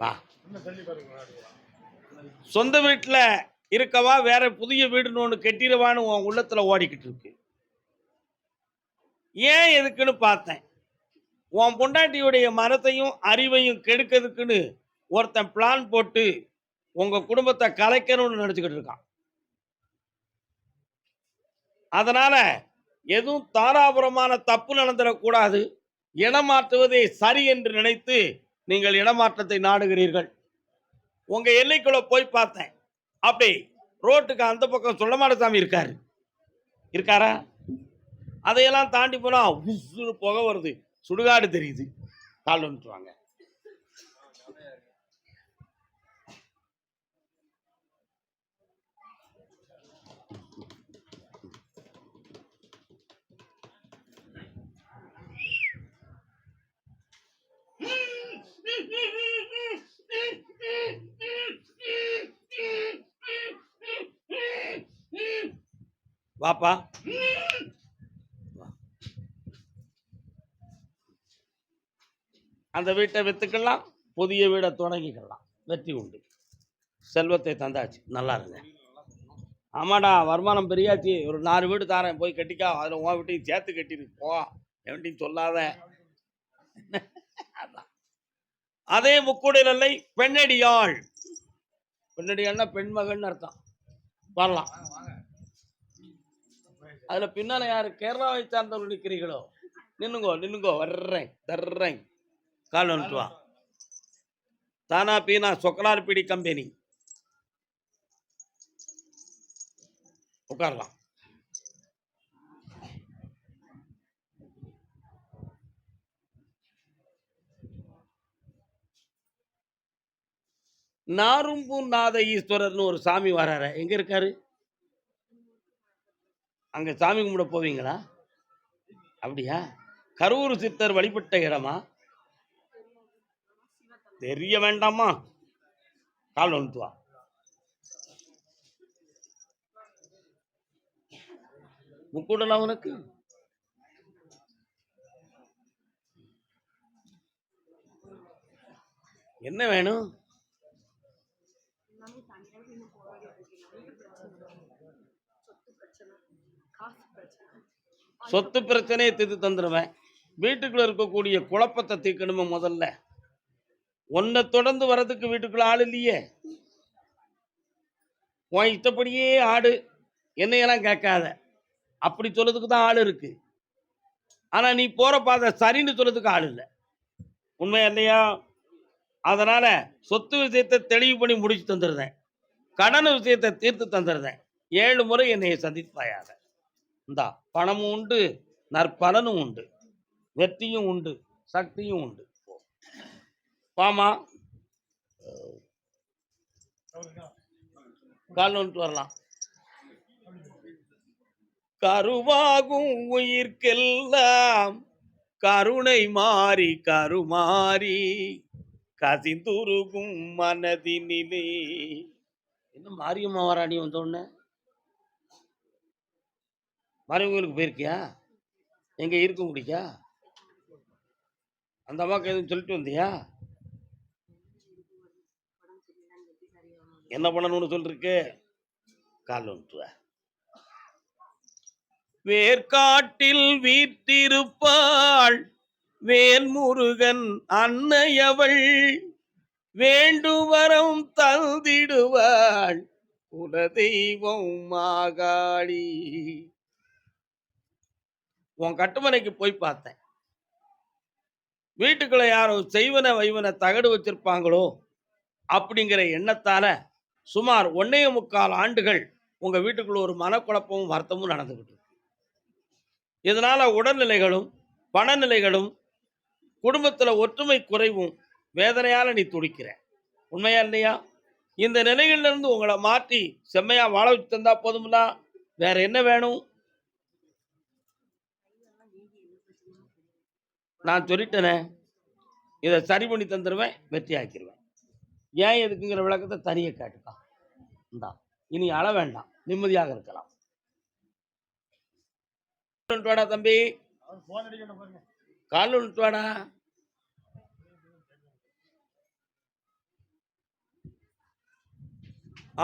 வா. சொந்த வீட்டில் இருக்கவா வேற புதிய வீடுன்னு ஒன்று கெட்டிடவான்னு உன் உள்ளத்தில் ஓடிக்கிட்டு இருக்கு. ஏன் எதுக்குன்னு பார்த்தேன். உன் பொண்டாட்டியுடைய மரத்தையும் அறிவையும் கெடுக்கிறதுக்குன்னு ஒருத்தன் பிளான் போட்டு உங்கள் குடும்பத்தை கலைக்கணும்னு நினச்சிக்கிட்டு இருக்கான். அதனால் எதுவும் தாராபுரமான தப்பு நடந்துடக்கூடாது. இடமாற்றுவதே சரி என்று நினைத்து நீங்கள் இடமாற்றத்தை நாடுகிறீர்கள். உங்க எல்லைக்குள்ள போய் பார்த்தேன். அப்படி ரோட்டுக்கு அந்த பக்கம் சொல்லமாடசாமி இருக்காரு. இருக்காரா? அதையெல்லாம் தாண்டி போனா உஸ்ஸுன்னு புகை வருது. சுடுகாடு தெரியுது. கால் வந்துட்டுவாங்க வாப்பா. அந்த வீட்டை வித்துக்கலாம் புதிய வீடை தொடங்கிக்கலாம் வெற்றி உண்டு. செல்வத்தை தந்தாச்சு. நல்லா இருங்க. ஆமாடா வருமானம் பெரியாச்சு. ஒரு நாலு வீடு தாரேன் போய் கட்டிக்கா. அதில் உன் வீட்டையும் சேர்த்து கட்டிடு போ. எவன்ட்டையும் சொல்லாத. அதான். அதே முக்குடில் இல்லை பெண்ணடியாள். பெண்ணடியாள்னா பெண்மகன் அர்த்தம். வரலாம். அதுல பின்னால யாரு? கேரளாவை சார்ந்தவர்கள் நிற்கிறீர்களோ நின்னுங்கோ நின்னுங்கோ வர்றேன் தர்றேன். கால் வந்துட்டு வா. தானா பீனா சொக்கலார் பிடி கம்பெனி. உட்காரலாம் நாரும்பூர் நாத ஈஸ்வரர்னு ஒரு சாமி வராரு. எங்க இருக்காரு? அங்கே சாமி கும்பிட போவீங்களா? அப்படியா? கரூர் சித்தர் வழிபட்ட இடமா? தெரிய வேண்டாமா? கால் வந்துட்டு வா முக்கூடலாம் உனக்கு? என்ன வேணும் எல்லாமே தனியாக இன்னும் போராடிட்டு இருக்கேன் நிறைய பிரச்சனை சொத்து பிரச்சனை காசு பிரச்சனை சொத்து பிரச்சனையை தீர்த்து தந்துடுவேன் வீட்டுக்குள்ள இருக்கக்கூடிய குழப்பத்தை தீர்க்கணுமே முதல்ல. உன்னை தொடர்ந்து வர்றதுக்கு வீட்டுக்குள்ள ஆள் இல்லையே. உன் இஷ்டப்படியே ஆடு. என்னையெல்லாம் கேட்காத. அப்படி சொல்றதுக்கு தான் ஆள் இருக்கு. ஆனா நீ போற பாதை சரின்னு சொல்றதுக்கு ஆள் இல்லை. உண்மை இல்லையா? அதனால சொத்து விஷயத்தை தெளிவு பண்ணி முடிச்சு தந்துடுறேன் கடன் விஷயத்தை தீர்த்து தந்துடுறேன் ஏழு முறை என்னைய சந்திப்பாயாக. இந்தா பணமும் உண்டு நற்பலனும் உண்டு வெற்றியும் உண்டு சக்தியும் உண்டு. பாமா கால் வந்துட்டு வரலாம். கருவாகும் உயிர்க்கெல்லாம் கருணை மாறி கருமாறி கசிந்துருகும் மனதினிலே. என்ன மாரியம்மா வராணி வந்தோடனே மறைவுகளுக்கு போயிருக்கியா? எங்கே இருக்க முடியா? அந்த அம்மாவுக்கு எதுவும் சொல்லிட்டு வந்தியா? என்ன பண்ணணும்னு சொல்லிருக்கு? கால் வந்துட்டு வேர்காட்டில் வேர்க்காட்டில் வீற்றிருப்பாள் வேல்முருகன் அன்னையவள் வேண்டுவரம் தந்திடுவாள் குலதெய்வம் மாகாளி உன் கட்டுமனைக்கு போய் பார்த்தேன். வீட்டுக்குள்ள யாரோ செய்வன வைவன தகடு வச்சிருப்பாங்களோ அப்படிங்கிற எண்ணத்தால சுமார் ஒன்னே முக்கால் ஆண்டுகள் உங்க வீட்டுக்குள்ள ஒரு மனக்குழப்பமும் வருத்தமும் நடந்துகிட்டு இதனால உடல்நிலைகளும் பணநிலைகளும் குடும்பத்துல ஒற்றுமை குறைவும் வேதனையால நீ துடிக்கிற. உண்மையா இல்லையா? இந்த நிலையில இருந்து உங்களை மாற்றி செம்மையா வாழ வச்சு தந்தா போதும்னா வேற என்ன வேணும்? நான் சொல்லிட்டேனே இதை சரி பண்ணி தந்துடுவேன் வெற்றி ஆக்கிடுவேன் ஏன் எதுக்குங்கிற விளக்கத்தை தனியை கேட்டுக்கான் இந்தா இனி அழ வேண்டாம் நிம்மதியாக இருக்கலாம். வாடா தம்பி? கால் வாடா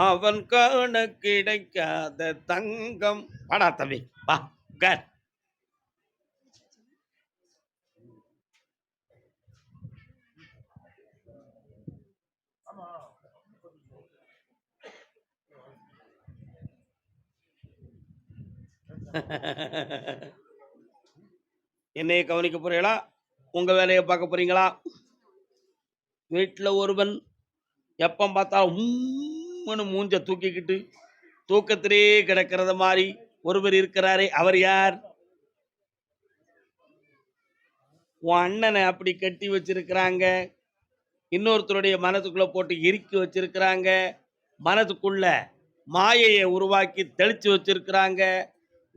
அவன் காண கிடைக்காத தங்கம். வாடா தம்பி வா என்னைய கவனிக்க போறீங்களா? உங்க வேலையை பார்க்க போறீங்களா? வீட்டில் ஒருவன் எப்போ பார்த்தா உம்முன்னு மூஞ்ச தூக்கிக்கிட்டு தூக்கத்திலே கிடக்கிறத மாதிரி ஒருவர் இருக்கிறாரே அவர் யார்? உன் அண்ணனை அப்படி கட்டி வச்சிருக்கிறாங்க. இன்னொருத்தருடைய மனதுக்குள்ள போட்டு இறுக்கி வச்சிருக்கிறாங்க. மனதுக்குள்ள மாயையை உருவாக்கி தெளிச்சு வச்சிருக்கிறாங்க.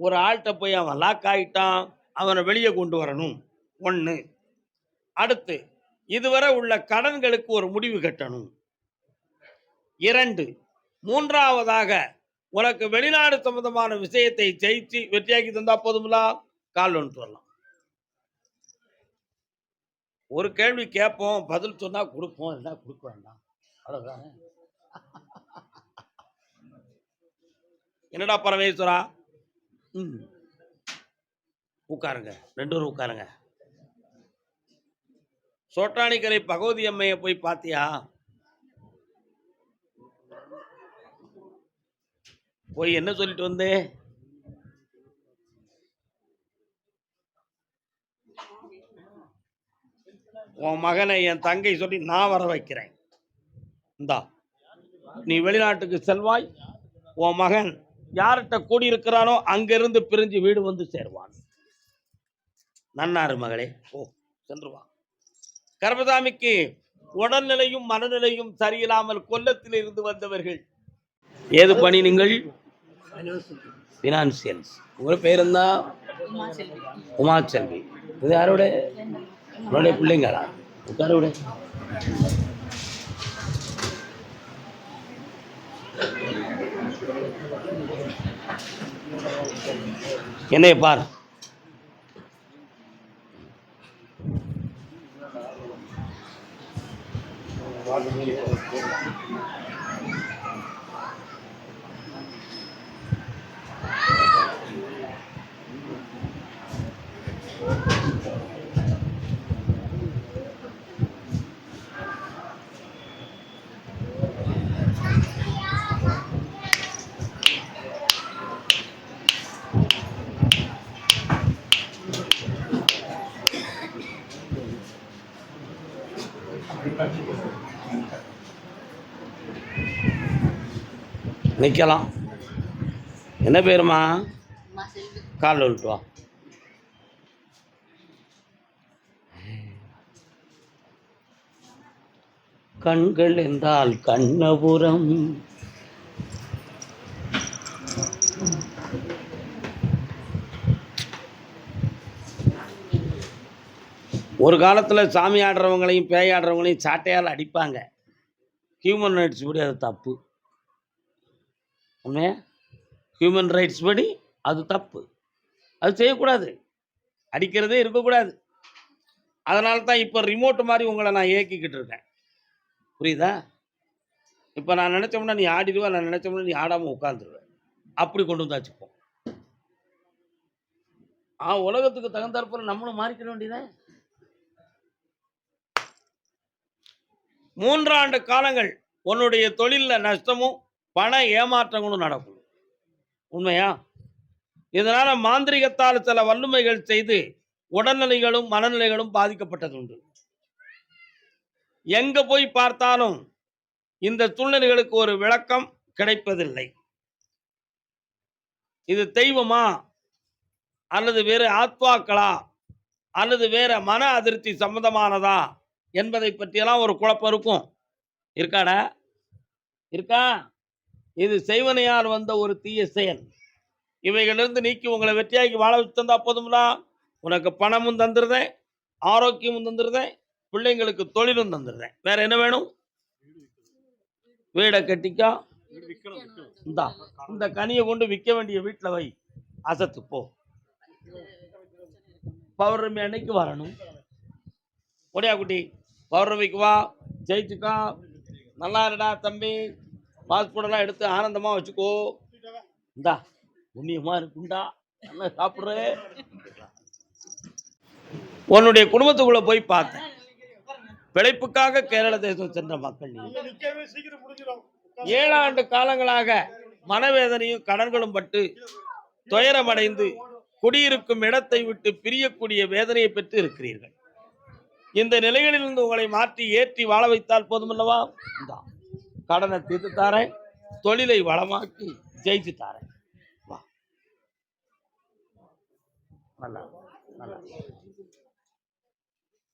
ஒரு ஆள்கிட்ட போய் அவன் லாக் ஆகிட்டான் அவனை வெளியே கொண்டு வரணும். ஒன்று அடுத்து இதுவரை உள்ள கடன்களுக்கு ஒரு முடிவு கட்டணும். இரண்டு மூன்றாவதாக உனக்கு வெளிநாடு சம்பந்தமான விஷயத்தை ஜெயிச்சு வெற்றியாக்கி தந்தா போதுங்களா கால் ஒன்று வரலாம். ஒரு கேள்வி கேட்போம் பதில் சொன்னா கொடுப்போம் என்ன கொடுக்க வேண்டாம். அவ்வளவுதானே? என்னடா பரமேஸ்வரா? ம். உட்காருங்க. ரெண்டு பேரும் உட்காருங்க. சோட்டானிக்கரை பகவதி அம்மையை போய் பார்த்தியா போய் என்ன சொல்லிட்டு வந்தே? உன் மகனை என் தங்கை சொல்லி நான் வர வைக்கிறேன். இந்தா நீ வெளிநாட்டுக்கு செல்வாய் உன் மகன் யார்கிட்ட கூடியிருக்கிறானோ அங்கிருந்து பிரிஞ்சு வீடு வந்து சேருவான். நன்னாரு மகளே ஓ சென்றுவான் வா. உடல்நிலையும் மனநிலையும் சரியில்லாமல் கொல்லத்தில் இருந்து வந்தவர்கள் ஏது பணி நீங்கள்? ஃபினான்சியல்ஸ் உங்கள் பேர் என்ன? உமாச்செல்வி. இது யாரோட? உங்களுடைய பிள்ளைங்களா? உட்காரோட என்னைய பார். நிற்கலாம் என்ன பேருமா? காலில் விட்டு வா. கண்கள் என்றால் கண்ணபுரம். ஒரு காலத்தில் சாமி ஆடுறவங்களையும் பேயாடுறவங்களையும் சாட்டையால் அடிப்பாங்க. ஹியூமன் ரைட்ஸ் படி அது தப்பு. உண்மையா ஹியூமன் ரைட்ஸ் படி அது தப்பு. அது செய்யக்கூடாது. அடிக்கிறதே இருக்கக்கூடாது. அதனால தான் இப்போ ரிமோட் மாதிரி உங்களை நான் இயக்கிக்கிட்டு இருக்கேன். புரியுதா? இப்போ நான் நினச்சோம்னா நீ ஆடிடுவ நான் நினச்சோம்னா நீ ஆடாமல் உட்காந்துருவேன் அப்படி கொண்டு வந்தாச்சுப்போம் ஆ உலகத்துக்கு தகுந்தாற்போல் நம்மளும் மாறிக்க வேண்டியதே? மூன்றாண்டு காலங்கள் உன்னுடைய தொழிலில் நஷ்டமும் பண ஏமாற்றங்களும் நடக்கும். உண்மையா? இதனால மாந்திரிகத்தால் சில வல்லுமைகள் செய்து உடல்நிலைகளும் மனநிலைகளும் பாதிக்கப்பட்டது உண்டு. எங்க போய் பார்த்தாலும் இந்த சூழ்நிலைகளுக்கு ஒரு விளக்கம் கிடைப்பதில்லை. இது தெய்வமா? அல்லது வேறு ஆத்வாக்களா அல்லது வேற மன அதிருப்தி சம்பந்தமானதா? என்பதை பற்றியெல்லாம் ஒரு குழப்பம் இருக்கும். இருக்காடா? இருக்கா? இது செய்வனையால் வந்த ஒரு தீய செயல். இவைகளிலிருந்து நீக்கி உங்களை வெற்றியாக்கி வாழ வச்சு தந்தா போதும்லா உனக்கு பணமும் தந்துடுதேன் ஆரோக்கியமும் தந்துடுதேன் பிள்ளைங்களுக்கு தொழிலும் தந்துடுதேன் வேற என்ன வேணும்? வீடை கட்டிக்கா? இந்தா இந்த கனியை கொண்டு விற்க வேண்டிய வீட்டில் வை. அசத்து போ. பௌர்ணமி அன்னைக்கு வரணும். ஒடியா குட்டி பௌர்ணமிக்கு வா. ஜெயிச்சுக்கா. நல்லா இருடா தம்பி. பாஸ்போர்ட்டெல்லாம் எடுத்து ஆனந்தமாக வச்சுக்கோ. இந்தா புண்ணியமாக இருக்குண்டா. என்ன சாப்பிட்ற? உன்னுடைய குடும்பத்துக்குள்ளே போய் பார்த்தேன் பிழைப்புக்காக கேரள தேசம் சென்ற மக்கள் ஏழாண்டு காலங்களாக மனவேதனையும் கடன்களும் பட்டு துயரமடைந்து குடியிருக்கும் இடத்தை விட்டு பிரியக்கூடிய வேதனையை பெற்று இருக்கிறீர்கள். இந்த நிலைகளிலிருந்து உங்களை மாற்றி ஏற்றி வாழ வைத்தால் போதுமல்லவா? தான் கடனை தீர்த்து தாரேன். தொழிலை வளமாக்கி ஜெயிச்சு தாரேன். வா. நல்லா நல்லா.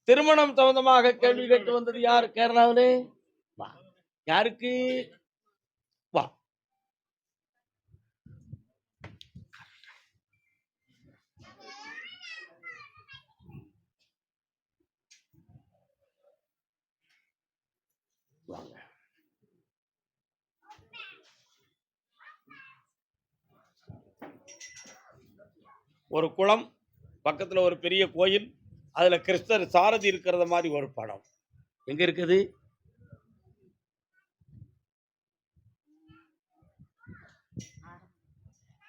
திருமணம் சம்பந்தமாக கேள்வி கேட்டு வந்தது யார்? கேரளாவிலே? வா. யாருக்கு வா வாங்க ஒரு குளம் பக்கத்தில் ஒரு பெரிய கோயில் அதில் கிறிஸ்தர் சாரதி இருக்கிறத மாதிரி ஒரு படம். எங்க இருக்குது?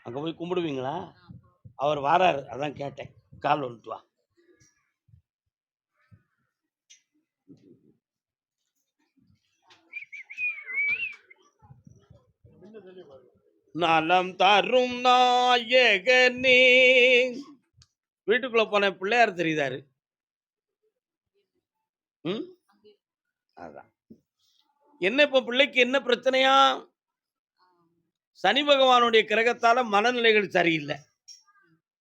அங்கே போய் கும்பிடுவீங்களா? அவர் வாராரு அதான் கேட்டேன். கால் வந்துட்டு வா நலம் தரும் நாயகனே. வீட்டுக்குள்ள போன பிள்ளையார் தெரியுதாரு? ம்? அதான். என்ன இப்ப பிள்ளைக்கு என்ன பிரச்சனையா? சனி பகவானுடைய கிரகத்தால மனநிலைகள் சரியில்லை.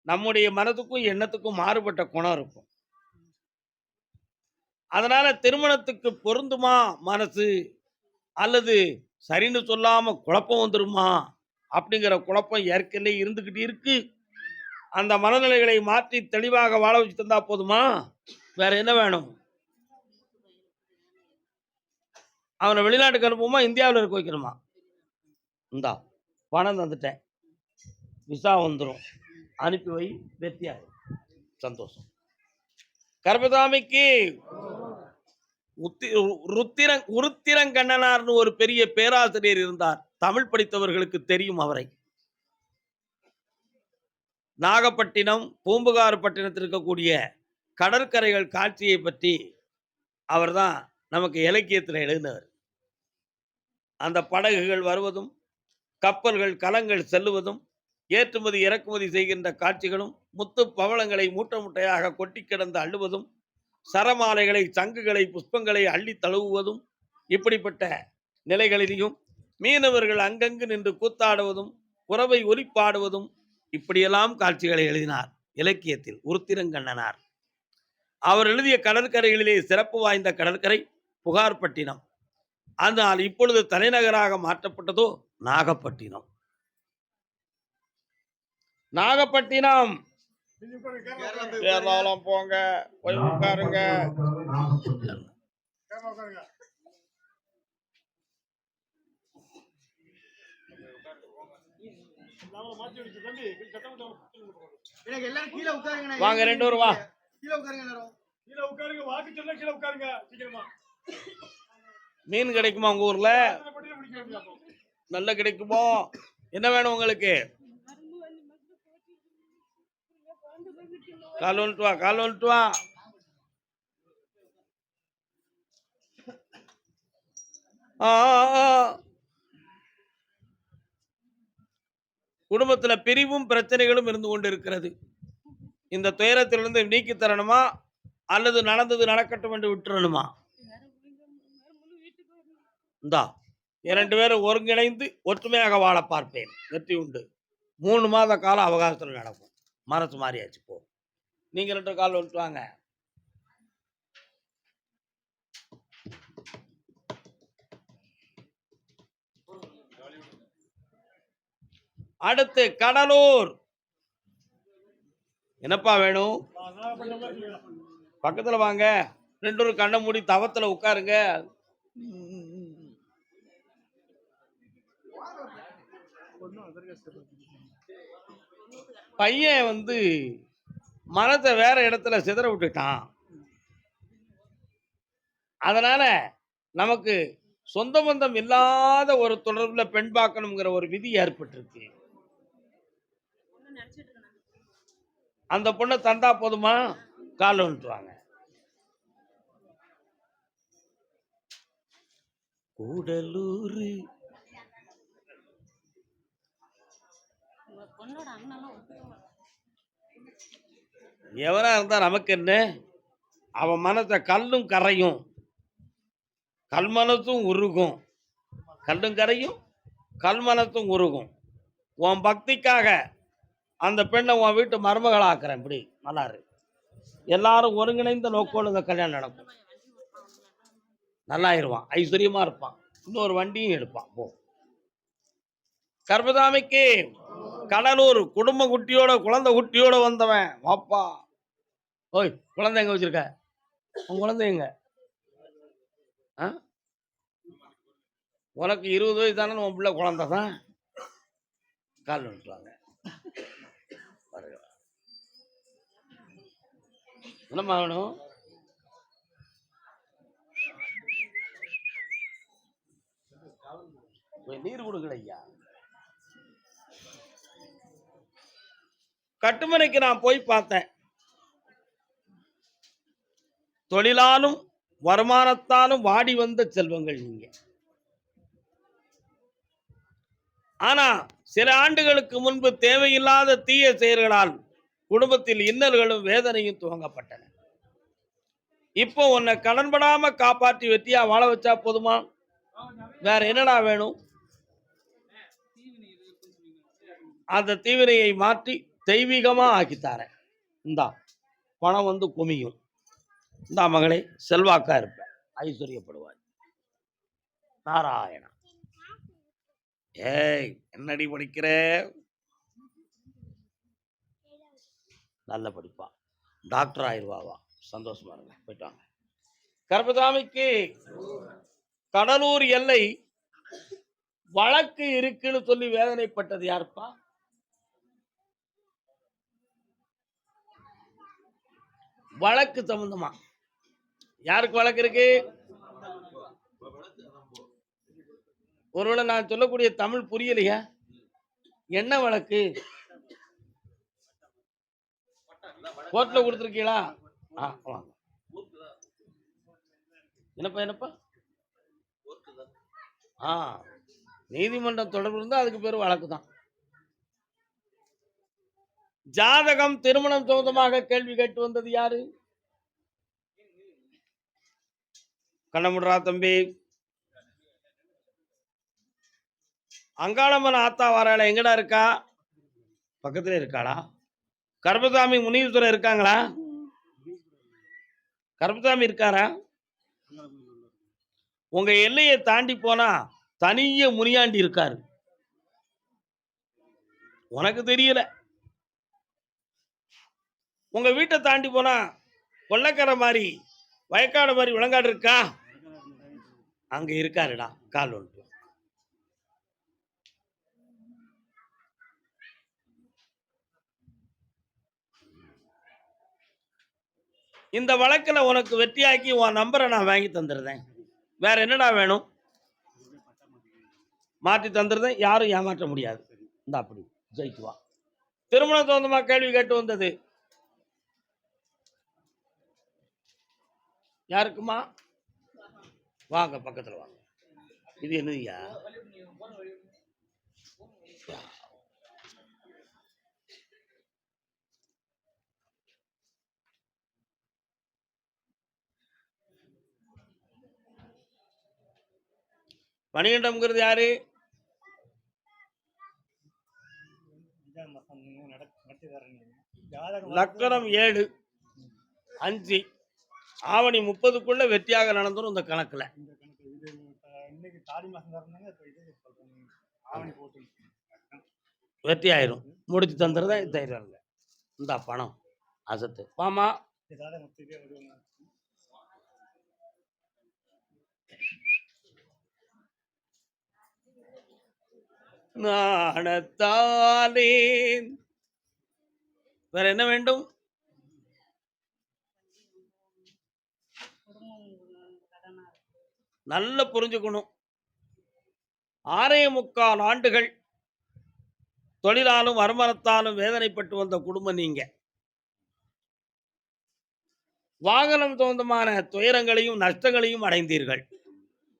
நம்முடைய மனதுக்கும் எண்ணத்துக்கும் மாறுபட்ட குணம் இருக்கும். அதனால திருமணத்துக்கு பொருந்துமா மனசு? அல்லது சரின்னு சொல்லாம குழப்பம் வந்துருமா? அப்படிங்கிற குழப்பம் ஏற்கனவே இருந்துக்கிட்டு இருக்கு. அந்த மனநிலைகளை மாற்றி தெளிவாக வாழ வச்சு தந்தா போதுமா? வேற என்ன வேணும்? அவனை வெளிநாட்டுக்கு அனுப்புமா இந்தியாவில் இருக்க வைக்கணுமா? இந்தா பணம் தந்துட்டேன். விசா வந்துடும் அனுப்பி வை வெற்றியா சந்தோஷம். கர்பதாமிக்கு உத்தி உருத்திரங்கண்ணனார்னு ஒரு பெரிய பேராசிரியர் இருந்தார். தமிழ் படித்தவர்களுக்கு தெரியும் அவரை. நாகப்பட்டினம் பூம்புகார் பட்டினத்தில் இருக்கக்கூடிய கடற்கரைகள் காட்சியை பற்றி அவர்தான் நமக்கு இலக்கியத்தில் எழுதினவர் அந்த படகுகள் வருவதும் கப்பல்கள் கலங்கள் செல்லுவதும் ஏற்றுமதி இறக்குமதி செய்கின்ற காட்சிகளும் முத்து பவளங்களை மூட்டை முட்டையாக கொட்டி கிடந்து அள்ளுவதும் சரமாலைகளை சங்குகளை புஷ்பங்களை அள்ளி தழுவுவதும் இப்படிப்பட்ட நிலைகளிலையும் மீனவர்கள் அங்கங்கு நின்று கூத்தாடுவதும் குறவை ஒலிப்பாடுவதும் இப்படியெல்லாம் காட்சிகளை எழுதினார். இலக்கியத்தில் உருத்திரங்கண்ணனார். அவர் எழுதிய கடற்கரைகளிலே சிறப்பு வாய்ந்த கடற்கரை புகார்பட்டினம். ஆனால் இப்பொழுது தலைநகராக மாற்றப்பட்டதோ நாகப்பட்டினம். நாகப்பட்டினம்! போங்க போய் உட்காருங்க எனக்கு எல்லாரும் கீழே உட்காருங்க வாங்க. ரெண்டு பேரும் வா. கீழே உட்காருங்க எல்லாரும். கீழே உட்காருங்க வாக்கு சொல்ல கீழே உட்காருங்க சீக்கிரமா. மீன் கிடைக்குமா உங்க ஊர்ல? நல்ல கிடைக்குமோ? என்ன வேணும் உங்களுக்கு? கால் வந்துட்டு வா கால் வந்துட்டு வா. ஆ, ஆ, ஆ. குடும்பத்துல பிரிவும் பிரச்சனைகளும் இருந்து கொண்டு இருக்கிறது இந்த துயரத்திலிருந்து நீக்கி தரணுமா? அல்லது நடந்தது நடக்கட்டும் என்று விட்டுறணுமா? இந்தா இரண்டு பேரும் ஒருங்கிணைந்து ஒற்றுமையாக வாழ பார்ப்பேன். வெற்றி உண்டு. மூணு மாத காலம் அவகாசத்தில் நடக்கும். மனசு மாறியாச்சு போ. நீங்கள் ரெண்டு கால் வந்துட்டு அடுத்து கடலூர். என்னப்பா வேணும்? பக்கத்துல வாங்க. ரெண்டு கண்ணை மூடி தவத்துல உட்காருங்க. பையன் வந்து மனத்தை வேற இடத்துல சிதற விட்டுட்டான். அதனால நமக்கு சொந்த பந்தம் இல்லாத ஒரு தொடர்புல பெண் பார்க்கணுங்கிற ஒரு விதி ஏற்பட்டிருக்கு. அந்த பொண்ணை தந்தா போதுமா? கால் வந்துட்டுவாங்க கூடலூர். எவனா இருந்தா நமக்கு என்ன? அவன் மனத்தை கல்லும் கரையும். கல் மனத்தும் உருகும். கல்லும் கரையும் கல் மனத்தும் உருகும். உன் பக்திக்காக அந்த பெண்ணை உன் வீட்டு மருமகளாக்குறேன் இப்படி. நல்லா இரு எல்லாரும் ஒருங்கிணைந்த நோக்கோடு இந்த கல்யாணம் நடக்கும். நல்லாயிருவான். ஐஸ்வர்யமா இருப்பான். இன்னொரு வண்டியும் எடுப்பான். போ. கர்பதாமிக்கு கடலூர் குடும்ப குட்டியோட குழந்தை குட்டியோட வந்தவன். வாப்பா. ஓய் குழந்தை எங்க வச்சிருக்க? உன் குழந்தை எங்க? ஆ? உனக்கு இருபது வயசு தானே உன் பிள்ளை குழந்தை தான் கால் விட்டுறாங்க என்னம்மா வேணும் போய் நீர் கொடுக்கல ஐயா. கட்டுமனைக்கு நான் போய் பார்த்தேன். தொழிலாலும் வருமானத்தாலும் வாடி வந்த செல்வங்கள் நீங்க. ஆனா சில ஆண்டுகளுக்கு முன்பு தேவையில்லாத தீய செயல்களால் குடும்பத்தில் இன்னல்களும் வேதனையும் துவங்கப்பட்டன. இப்போ உன்னை கடன்படாம காப்பாற்றி வெட்டியா வாழ வச்சா போதுமா? வேற என்னடா வேணும்? அந்த தீவினையை மாற்றி தெய்வீகமா ஆக்கித்தார இந்தா பணம் வந்து குமியும். இந்தா மகளே செல்வாக்கா இருப்ப. ஐஸ்வர்யப்படுவாய். நாராயணா. ஏய் என்னடி படிக்கிற? நல்ல படிப்பா டாக்டர் ஆயிடுவாவா? சந்தோஷமா இருங்க போயிட்டு வாங்க. கடலூர் எல்லை வழக்கு இருக்குன்னு சொல்லி வேதனைப்பட்டது யாருப்பா? வழக்கு சம்பந்தமா. யாருக்கு வழக்கு இருக்கு? ஒருவேளை நான் சொல்லக்கூடிய தமிழ் புரியலையா? என்ன வழக்கு? கோர்ட்ல கொடுத்துருக்கீங்களா? ஆ என்னப்பா என்னப்பா? ஆ நீதிமன்றம் தொடர்பு இருந்தால் அதுக்கு பேர் வழக்கு தான். ஜாதகம் திருமணம் சொந்தமாக கேள்வி கேட்டு வந்தது யாரு? கண்ணமுடுறா தம்பி. அங்காளம்மன் ஆத்தா வாராள எங்கடா இருக்கா? பக்கத்துல இருக்காளா? கருப்பசாமி முனீஸ்வரர் இருக்காங்களா? கருப்பசாமி இருக்காரா? உங்க எல்லையை தாண்டி போனா தனிய முனியாண்டி இருக்காரு. உனக்கு தெரியல. உங்க வீட்டை தாண்டி போனா கொள்ளக்கரை மாதிரி வயக்காடு மாதிரி விளங்காடு இருக்கா? அங்க இருக்காருடா கால் ஒன்று இந்த வழக்கில் உனக்கு வெற்றியாக்கி உன் நம்பரை நான் வாங்கி தந்துடுறேன். வேற என்னடா வேணும்? மாற்றி தந்துடுறேன். யாரும் ஏமாற்ற முடியாது. இந்த அப்படி. ஜெயிக்குவா திருமண சொந்தமாக கேள்வி கேட்டு வந்தது. யாருக்குமா? வாங்க பக்கத்தில் வாங்க. இது என்னதுயா மணிகண்டம்ங்கிறது யாரு? லக்கணம் ஏழு அஞ்சு ஆவணி முப்பதுக்குள்ள வெற்றியாக நடந்துரும் இந்த கணக்குல. வெற்றி ஆயிரும். முடிச்சு தந்துடுறேன் தருவாங்க இந்த பணம். அசத்து. வாமா நாணத்தாலே வேற என்ன வேண்டும்? நல்ல நல்லா புரிஞ்சுக்கணும். ஆறே முக்கால் ஆண்டுகள் தொழிலாலும் வருமானத்தாலும் வேதனைப்பட்டு வந்த குடும்பம் நீங்க. வாகனம் சொந்தமான துயரங்களையும் நஷ்டங்களையும் அடைந்தீர்கள்.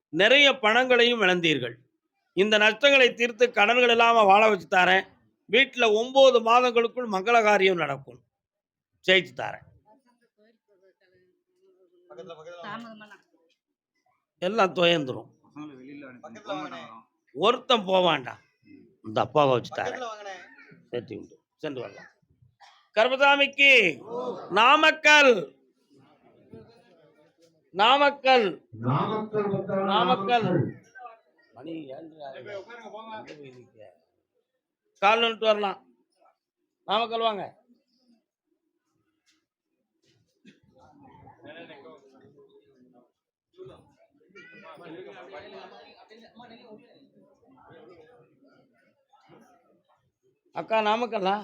நிறைய பணங்களையும் இழந்தீர்கள். இந்த நஷ்டங்களை தீர்த்து கடன்கள் இல்லாமல் வாழ வச்சு தரேன். வீட்டில் ஒம்பது மாதங்களுக்குள் மங்கள காரியம் நடக்கும். ஜெயிச்சு தரேன். எல்லாம் துயந்துரும் பக்கத்துல வாங்கண்ணே ஒருத்தன் போவான்டா இந்த அப்பாவை வச்சு தரேன். உண்டு சென்று வரலாம். கர்மசாமிக்கு நாமக்கல். நாமக்கல். நாமக்கல். மணி ஏழரை? கால் நின்று வரலாம். நாமக்கல் வாங்க. அக்கா நாமக்கல்லா?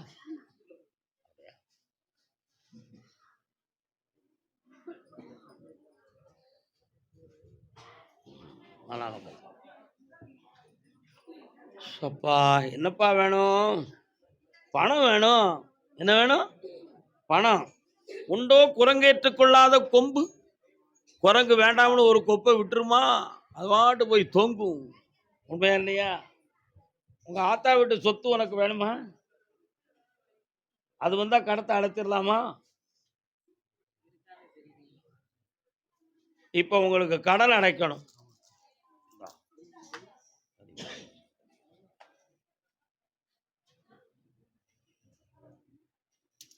ஆ, நாமக்கல் அப்பா என்னப்பா வேணும்? பணம் வேணும். என்ன வேணும்? பணம். உண்டோ குரங்கேற்றுக்கொள்ளாத கொம்பு? குரங்கு வேண்டாம்னு ஒரு கொப்பை விட்டுருமா? அது பாட்டு போய் தொங்கும். உண்மையா இல்லையா? உங்க ஆத்தா வீட்டு சொத்து உனக்கு வேணுமா? அது வந்தா கடத்தை அடைச்சிடலாமா இப்போ உங்களுக்கு கடன் அடைக்கணும்.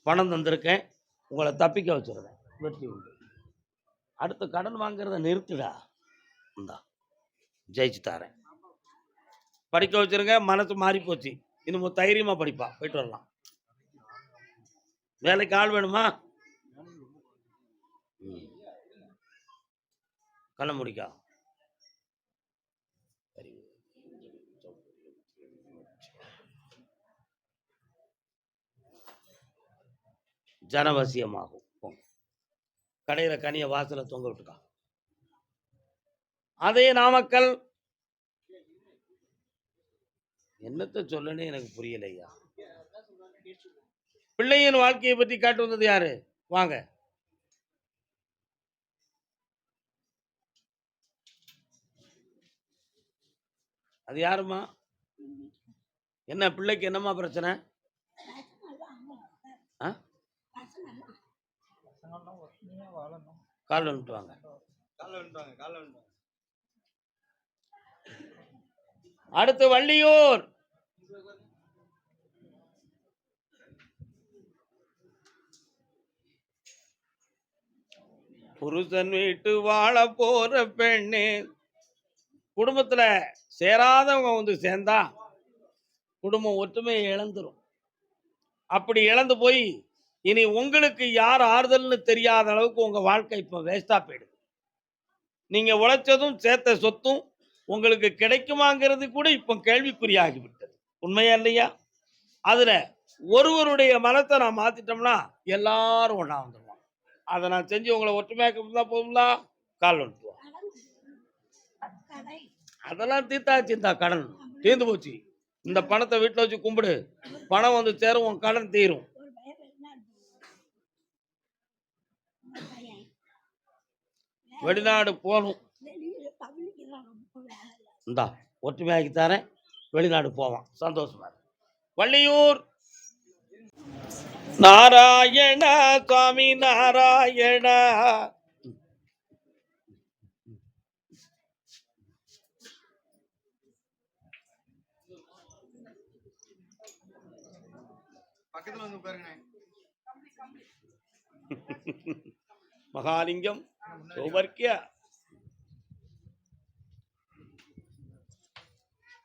பணம் தந்திருக்கேன். உங்களை தப்பிக்க வச்சிருக்கேன் வெற்றி உண்டு. அடுத்து கடன் வாங்குறத நிறுத்துடா. இந்தா ஜெயிச்சு தரேன். படிக்க வச்சிருங்க மனசு மாறி போச்சு இன்னும் தைரியமாக படிப்பா. போயிட்டு வரலாம். வேலைக்கு ஆள் வேணுமா? ம். கண்ண முடிக்கா. ஜனவசியமாகும். கடையில் கனியை வாசலை வாசல தொங்க விட்டுக்கா அதே நாமக்கல். என்னத்த சொல்லுன்னு எனக்கு புரியலையா? பிள்ளையின் வாழ்க்கையை பற்றி காட்டு வந்தது யாரு? வாங்க. அது யாருமா என்ன பிள்ளைக்கு என்னம்மா பிரச்சனை ஆ பசங்கள்லாம் ஒற்றுமையா வாழணும் கால் வந்துட்டு வாங்க காலைல வந்துட்டு வாங்க அடுத்து வள்ளியூர். புருஷன் வீட்டு வாழ போற பெண்ணே. குடும்பத்துல சேராதவங்க வந்து சேர்ந்தா குடும்பம் ஒற்றுமையை இழந்துரும். அப்படி இழந்து போய் இனி உங்களுக்கு யார் ஆறுதல்னு தெரியாத அளவுக்கு உங்கள் வாழ்க்கை இப்போ வேஸ்ட்டாக போயிடுது. நீங்கள் உழைச்சதும் சேர்த்த சொத்தும் உங்களுக்கு கிடைக்குமாங்கிறது கூட இப்போ கேள்விக்குறியாகிவிட்டது உண்மையா இல்லையா? அதில் ஒருவருடைய மனத்தை நான் மாற்றிட்டோம்னா எல்லாரும் ஒன்றா வந்துடுவான் அதை நான் செஞ்சு உங்களை ஒற்றுமையாக்க இருந்தா போதுங்களா கால் வந்துடுவோம் அதெல்லாம் தீர்த்தாச்சு சிந்தா கடன். தீர்ந்து போச்சு. இந்த பணத்தை வீட்டில் வச்சு கும்பிடு. பணம் வந்து சேரும் உன் கடன் தீரும். வெளிநாடு போகணும். இந்தா ஒற்றுமையாக்கி தரேன். வெளிநாடு போவான் சந்தோஷமா. வள்ளியூர். நாராயண சுவாமி நாராயண. பக்கத்துல சௌபர்க்கிய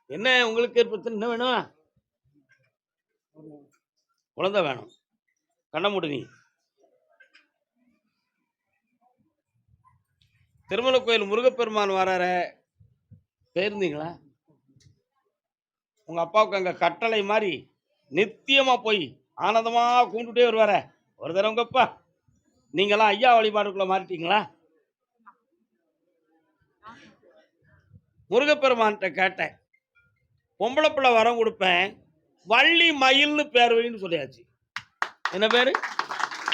என்ன உங்களுக்கு ஏற்படுத்த என்ன வேணும்? குழந்தை வேணும். கண்ண மூடு நீ. திருமலை கோயில் முருகப்பெருமான் வராரு. போயிருந்தீங்களா உங்க அப்பாவுக்கு அங்க கட்டளை மாதிரி நித்தியமா போய் ஆனந்தமா கும்பிட்டுட்டே வருவார. ஒரு தடவை உங்க அப்பா நீங்களாம் ஐயா வழிபாடுக்குள்ள மாறிட்டீங்களா? முருகப்பெருமான்கிட்ட கேட்டேன். பொம்பளை பிள்ளை வரம் கொடுப்பேன். வள்ளி மயில்னு பேர் வைன்னு சொல்லியாச்சு. என்ன பேர்?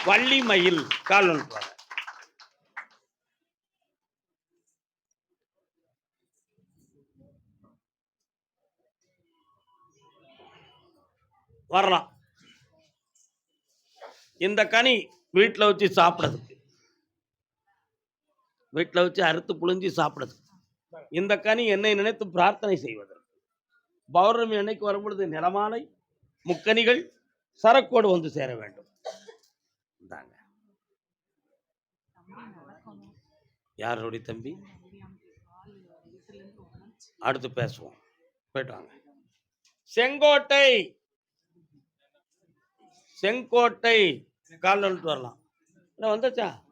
வள்ளி மயில் கால் நோட்டுவாங்க வரலாம். இந்த கனி வீட்டில் வச்சு சாப்பிட்றதுக்கு. வீட்டில் வச்சு அறுத்து புழிஞ்சு சாப்பிட்றதுக்கு. இந்த கனி என்னை நினைத்து பிரார்த்தனை செய்வதற்கு. பௌர்ணமி அன்னைக்கு வரும்பொழுது நிலமாலை முக்கனிகள் சரக்கோடு வந்து சேர வேண்டும். தாங்க யாருடைய தம்பி? அடுத்து பேசுவோம். போயிட்டு வாங்க. செங்கோட்டை. செங்கோட்டை. காலில் வரலாம். என்ன வந்தாச்சா?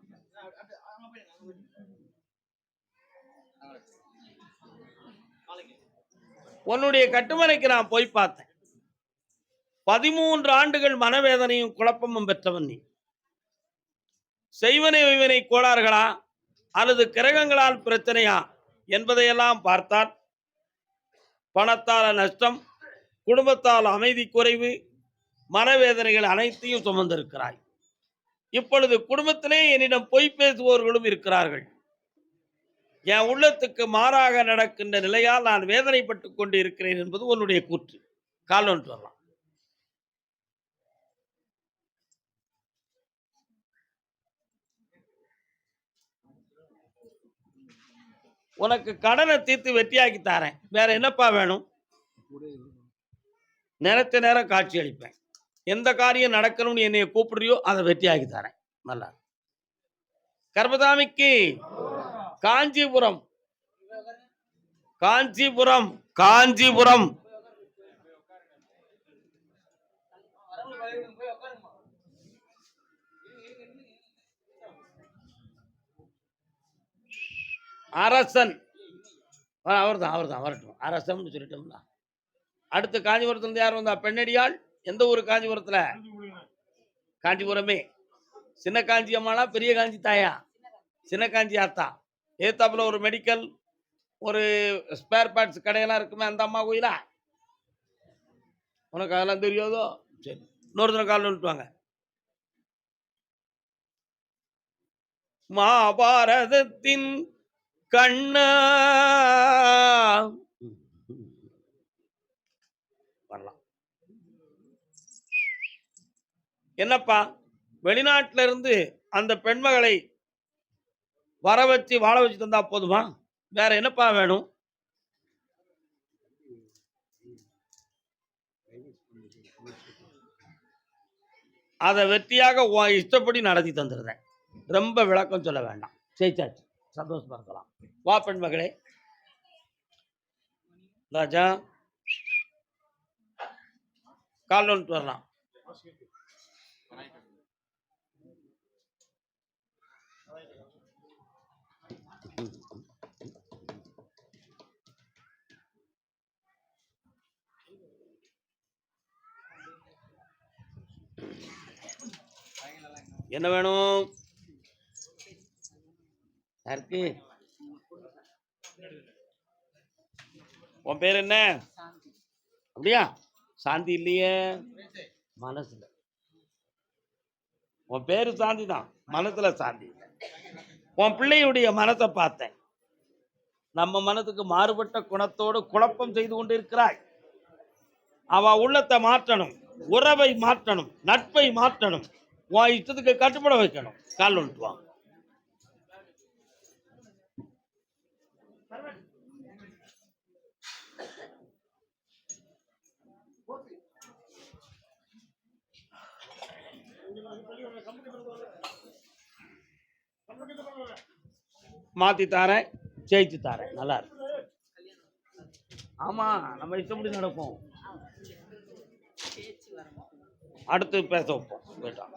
உன்னுடைய கட்டுமனைக்கு நான் போய் பார்த்தேன். பதிமூன்று ஆண்டுகள் மனவேதனையும் குழப்பமும் பெற்றவன் நீ. செய்வனை வைவனை கோளாறுகளா? அல்லது கிரகங்களால் பிரச்சனையா? என்பதையெல்லாம் பார்த்தால் பணத்தால் நஷ்டம் குடும்பத்தால் அமைதி குறைவு மனவேதனைகள் அனைத்தையும் சுமந்திருக்கிறாய். இப்பொழுது குடும்பத்திலே என்னிடம் பொய் பேசுபவர்களும் இருக்கிறார்கள். என் உள்ளத்துக்கு மாறாக நடக்கின்ற நிலையால் நான் வேதனைப்பட்டு கொண்டு இருக்கிறேன் என்பது உன்னுடைய கூற்று. கால் ஒன்று வரலாம். உனக்கு கடனை தீர்த்து வெட்டியாக்கி தரேன். வேற என்னப்பா வேணும்? நேரத்தை நேரம் காட்சி அளிப்பேன். எந்த காரியம் நடக்கணும்னு என்னைய கூப்பிடுறியோ அதை வெற்றியாக்கி தரேன். நல்லா. கர்மதாமிக்கு காஞ்சிபுரம். காஞ்சிபுரம் காஞ்சிபுரம். அரசன். அவர் தான் அவர் தான் வரட்டும். அரசன் சொல்லிட்டோம்னா அடுத்து காஞ்சிபுரத்துல யார் வந்தா? பெண்ணடியாள்? எந்த ஊர் காஞ்சிபுரத்துல? காஞ்சிபுரமே. சின்ன காஞ்சி அம்மாளா பெரிய காஞ்சி தாயா? சின்ன காஞ்சி ஆத்தா. ஏத்தாப்புல ஒரு மெடிக்கல் ஒரு ஸ்பேர் பார்ட்ஸ் கடையெல்லாம் இருக்குமே அந்த அம்மா கோயிலா? உனக்கு அதெல்லாம் தெரியாதோ? சரி இன்னொருத்தனை காலில் விட்டுவாங்க மகாபாரதத்தின் கண்ணா. வரலாம். என்னப்பா? வெளிநாட்டிலிருந்து அந்த பெண்மகளை வர வச்சு வாழ வச்சு தந்தா போதுமா? வேற என்னப்பா வேணும்? அதை வெற்றியாக உன் இஷ்டப்படி நடத்தி தந்துடுறேன் ரொம்ப விளக்கம் சொல்ல வேண்டாம். ஜெயிச்சாச்சு. சந்தோஷமா இருக்கலாம். வா பெண்மகளே ராஜா. கால் வந்துட்டு வரலாம். என்ன வேணும்? யாருக்கு உன் பேர் என்ன? அப்படியா? சாந்தி இல்லையே. மனசுல. உன் பேரு சாந்தி தான் மனசுல சாந்தி உன் பிள்ளையுடைய மனத்தை பார்த்தேன். நம்ம மனதுக்கு மாறுபட்ட குணத்தோடு குழப்பம் செய்து கொண்டு இருக்கிறாய் அவ உள்ளத்தை மாற்றணும். உறவை மாற்றணும். நட்பை மாற்றணும். உன் இஷ்டத்துக்கு கட்டுப்பட வைக்கணும். கால் வந்துட்டு வா. மாத்தி தாரேன் ஜெயிச்சு தாரேன். நல்லா இருக்கு. ஆமா நம்ம இஷ்டப்படி நடக்கும் அடுத்து பேச வைப்போம். போயிட்டான்